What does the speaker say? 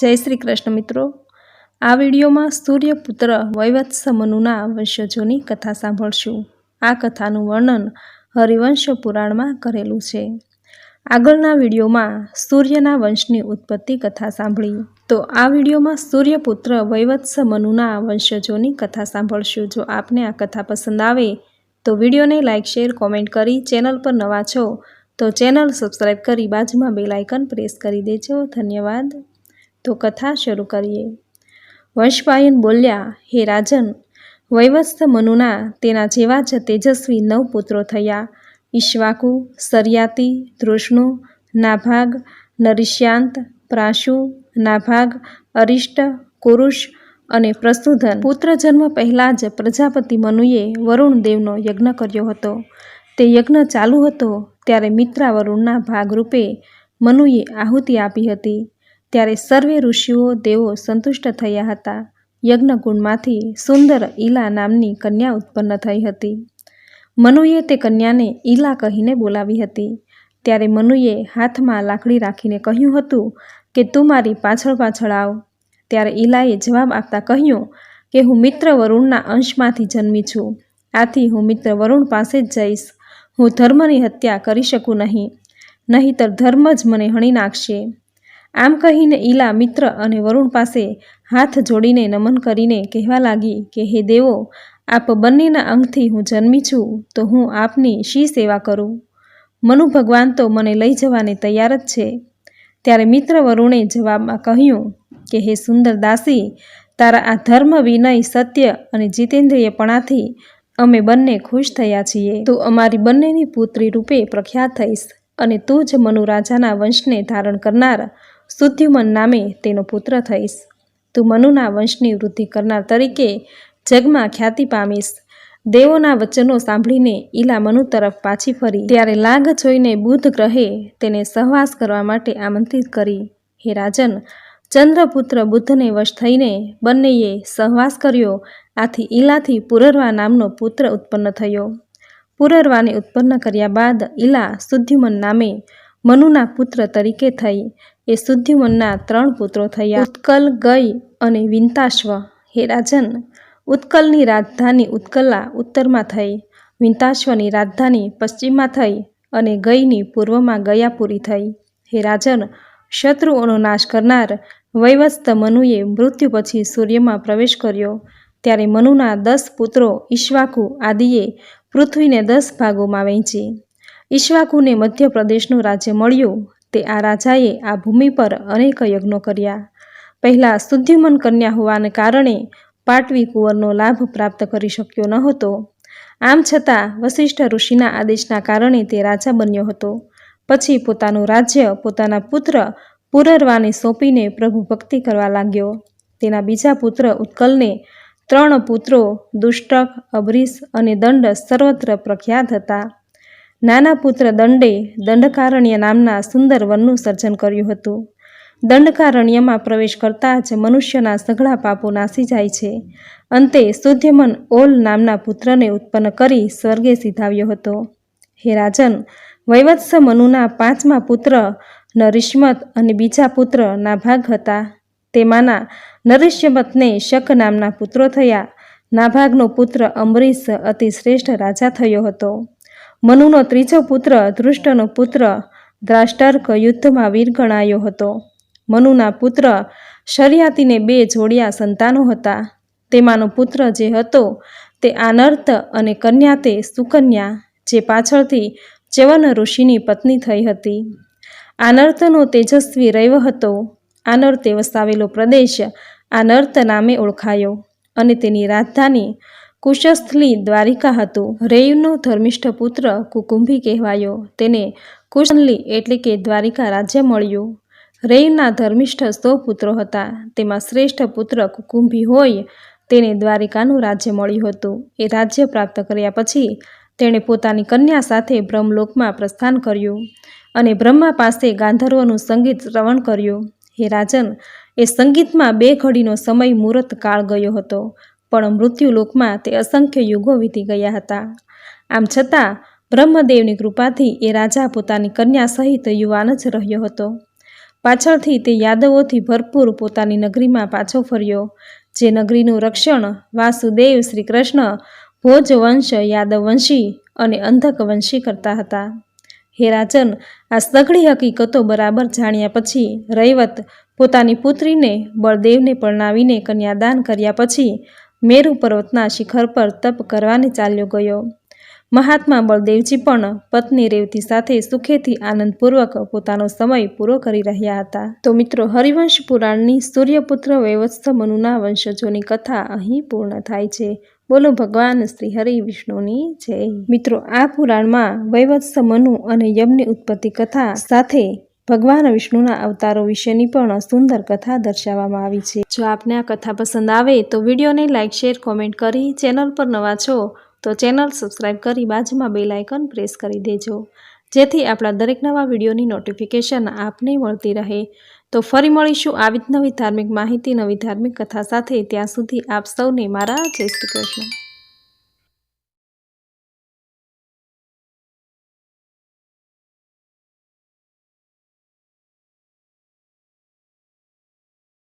જય શ્રી કૃષ્ણ મિત્રો. આ વિડીયોમાં સૂર્યપુત્ર વૈવત્સ મનુના વંશજોની કથા સાંભળશું. આ કથાનું વર્ણન હરિવંશ પુરાણમાં કરેલું છે. આગળના વિડીયોમાં સૂર્યના વંશની ઉત્પત્તિ કથા સાંભળી. તો આ વિડીયોમાં સૂર્યપુત્ર વૈવત્સ મનુના વંશજોની કથા સાંભળશું. જો આપને આ કથા પસંદ આવે, તો વિડીયોને લાઇક, શેર, કોમેન્ટ કરી ચેનલ પર નવા છો, તો ચેનલ સબસ્ક્રાઈબ કરી બાજુમાં બેલ આઇકન પ્રેસ કરી દેજો. ધન્યવાદ. તો કથા શરૂ કરીએ. વંશપાયન બોલ્યા, હે રાજન, વૈવસ્થ મનુના તેના જેવા જ તેજસ્વી નવ પુત્રો થયા. ઈશ્વાકુ, સરિયાતિ, તૃષ્ણુ, નાભાગ, નરિષ્યાંત, પ્રાશુ, નાભાગ, અરિષ્ટ, કુરુષ અને પ્રસ્તુધન. પુત્ર જન્મ પહેલાં જ પ્રજાપતિ મનુએ વરુણ દેવનો યજ્ઞ કર્યો હતો. તે યજ્ઞ ચાલુ હતો ત્યારે મિત્રા વરુણના ભાગરૂપે મનુએ આહુતિ આપી હતી. ત્યારે સર્વે ઋષિઓ દેવો સંતુષ્ટ થયા હતા. યજ્ઞકુંડમાંથી સુંદર ઈલા નામની કન્યા ઉત્પન્ન થઈ હતી. મનુએ તે કન્યાને ઈલા કહીને બોલાવી હતી. ત્યારે મનુએ હાથમાં લાકડી રાખીને કહ્યું હતું કે, તું મારી પાછળ પાછળ આવ. ત્યારે ઈલાએ જવાબ આપતા કહ્યું કે, હું મિત્ર વરુણના અંશમાંથી જન્મી છું. આથી હું મિત્ર વરુણ પાસે જ જઈશ. હું ધર્મની હત્યા કરી શકું નહીં. નહીંતર ધર્મ જ મને હણી નાખશે. આમ કહીને ઈલા મિત્ર અને વરુણ પાસે હાથ જોડીને નમન કરીને કહેવા લાગી કે, હે દેવો, આપ બંનેના અંગથી હું જન્મી છું, તો હું આપની શી સેવા કરું? મનુ ભગવાન તો મને લઈ જવાને તૈયાર જ છે. ત્યારે મિત્ર વરુણે જવાબમાં કહ્યું કે, હે સુંદર દાસી, તારા આ ધર્મ વિનય, સત્ય અને જીતેન્દ્રિયપણાથી અમે બંને ખુશ થયા છીએ. તું અમારી બંનેની પુત્રી રૂપે પ્રખ્યાત થઈશ અને તું જ મનુ રાજાના વંશને ધારણ કરનાર સુદ્યુમન નામે તેનો પુત્ર થઈશ. તું મનુના વંશની વૃદ્ધિ કરનાર તરીકે જગમાં ખ્યાતિ પામીશ. દેવોના વચનો સાંભળીને ઈલા મનુ તરફ પાછી ફરી. ત્યારે લાગ જોઈને બુધ ગ્રહે તેને સહવાસ કરવા માટે આમંત્રિત કરી. હે રાજન, ચંદ્રપુત્ર બુદ્ધને વશ થઈને બંનેએ સહવાસ કર્યો. આથી ઈલાથી પુરરવા નામનો પુત્ર ઉત્પન્ન થયો. પુરરવાને ઉત્પન્ન કર્યા બાદ ઈલા સુદ્યુમન નામે મનુના પુત્ર તરીકે થઈ. એ સુદ્યુમનના ત્રણ પુત્રો થયા. ઉત્કલ, ગઈ અને વિંતાશ્વ. હે રાજન, ઉત્કલની રાજધાની ઉત્કલા ઉત્તરમાં થઈ, વિંતાશ્વની રાજધાની પશ્ચિમમાં થઈ અને ગઈની પૂર્વમાં ગયાપુરી થઈ. હે રાજન, શત્રુઓનો નાશ કરનાર વૈવસ્ત મનુએ મૃત્યુ પછી સૂર્યમાં પ્રવેશ કર્યો. ત્યારે મનુના દસ પુત્રો ઈશ્વાકુ આદિએ પૃથ્વીને દસ ભાગોમાં વહેંચી. ઈશ્વાકુને મધ્યપ્રદેશનું રાજ્ય મળ્યું. તે આ રાજાએ આ ભૂમિ પર અનેક યજ્ઞો કર્યા. પહેલાં શુદ્ધિમન કન્યા હોવાને કારણે પાટવી કુંવરનો લાભ પ્રાપ્ત કરી શક્યો ન હતો. આમ છતાં વશિષ્ઠ ઋષિના આદેશના કારણે તે રાજા બન્યો હતો. પછી પોતાનું રાજ્ય, પોતાના પુત્ર પુરરવાને સોંપીને પ્રભુ ભક્તિ કરવા લાગ્યો. તેના બીજા પુત્ર ઉત્કલને ત્રણ પુત્રો દુષ્ટક અબરીશ અને દંડ સર્વત્ર પ્રખ્યાત હતા. નાના પુત્ર દંડે દંડકારણ્ય નામના સુંદર વનનું સર્જન કર્યું હતું. દંડકારણ્યમાં પ્રવેશ કરતાં જ મનુષ્યના સઘળા પાપો નાસી જાય છે. અંતે સુધ્યમન ઓલ નામના પુત્રને ઉત્પન્ન કરી સ્વર્ગે સીધાવ્યો હતો. હે રાજન, વૈવત્સ મનુના પાંચમા પુત્ર નરિષ્મત અને બીજા પુત્ર નાભાગ હતા. તેમાંના નરિષ્યમતને શક નામના પુત્રો થયા. નાભાગનો પુત્ર અમરીશ અતિ શ્રેષ્ઠ રાજા થયો હતો. મનુનો ત્રીજો પુત્ર, ધૃષ્ટનો પુત્ર, દ્રાષ્ટાર્ક યુદ્ધમાં વીર ગણાયો હતો. મનુના પુત્ર શરિયાતીને બે જોડિયા સંતાનો હતા. તેમાંનો પુત્ર જે હતો તે આનર્ત અને કન્યા તે સુકન્યા, જે પાછળથી ચ્યવન ઋષિની પત્ની થઈ હતી. આનર્તનો તેજસ્વી રૈવ હતો. આનર્તે વસાવેલો પ્રદેશ આનર્ત નામે ઓળખાયો અને તેની રાજધાની કુશસ્થલી દ્વારિકા હતું. રેયુનો ધર્મિષ્ઠ પુત્ર કુકુંભી કહેવાયો. તેને કુશનલી એટલે કે દ્વારિકા રાજ્ય મળ્યું. રેયુના ધર્મિષ્ઠ સો પુત્રો હતા. તેમાં શ્રેષ્ઠ પુત્ર કુકુંભી હોય તેને દ્વારિકાનું રાજ્ય મળ્યું હતું. એ રાજ્ય પ્રાપ્ત કર્યા પછી તેણે પોતાની કન્યા સાથે બ્રહ્મલોકમાં પ્રસ્થાન કર્યું અને બ્રહ્મા પાસે ગાંધર્વનું સંગીત શ્રવણ કર્યું. હે રાજન, એ સંગીતમાં બે ઘડીનો સમય મુહૂર્ત કાળ ગયો હતો. પણ મૃત્યુલોકમાં તે અસંખ્ય યુગો વીતી ગયા હતા. આમ છતાં, બ્રહ્મદેવની કૃપાથી એ રાજા પોતાની કન્યા સહિત યુવાન જ રહ્યો હતો. પાછળથી તે યાદવોથી ભરપૂર પોતાની નગરીમાં પાછો ફર્યો, જે નગરીનું રક્ષણ વાસુદેવ શ્રી કૃષ્ણ ભોજવંશ યાદવવંશી અને અંધકવંશી કરતા હતા. હે રાજન, આ સઘળી હકીકતો બરાબર જાણ્યા પછી રૈવત પોતાની પુત્રીને બળદેવને પરણાવીને કન્યાદાન કર્યા પછી મેરુ પર્વતના શિખર પર તપ કરવાને ચાલ્યો ગયો. મહાત્મા બળદેવજી પણ પત્ની રેવતી સાથે સુખેથી આનંદપૂર્વક પોતાનો સમય પૂરો કરી રહ્યા હતા. તો મિત્રો, હરિવંશ પુરાણની સૂર્યપુત્ર વૈવત્સ મનુના વંશજોની કથા અહીં પૂર્ણ થાય છે. બોલો ભગવાન શ્રી હરિ વિષ્ણુની જય. મિત્રો, આ પુરાણમાં વૈવત્સ મનુ અને યમની ઉત્પત્તિ કથા સાથે ભગવાન વિષ્ણુના અવતારો વિશેની પણ સુંદર કથા દર્શાવવામાં આવી છે. જો આપને આ કથા પસંદ આવે તો વિડીયોને લાઇક, શેર, કોમેન્ટ કરી ચેનલ પર નવા છો તો ચેનલ સબસ્ક્રાઇબ કરી બાજુમાં બેલ આઇકન પ્રેસ કરી દેજો. જેથી આપણા દરેક નવા વિડીયોની નોટિફિકેશન આપને મળતી રહે. તો ફરી મળીશું આવી જ નવી ધાર્મિક માહિતી, નવી ધાર્મિક કથા સાથે. ત્યાં સુધી આપ સૌને મારા જય શ્રી કૃષ્ણ.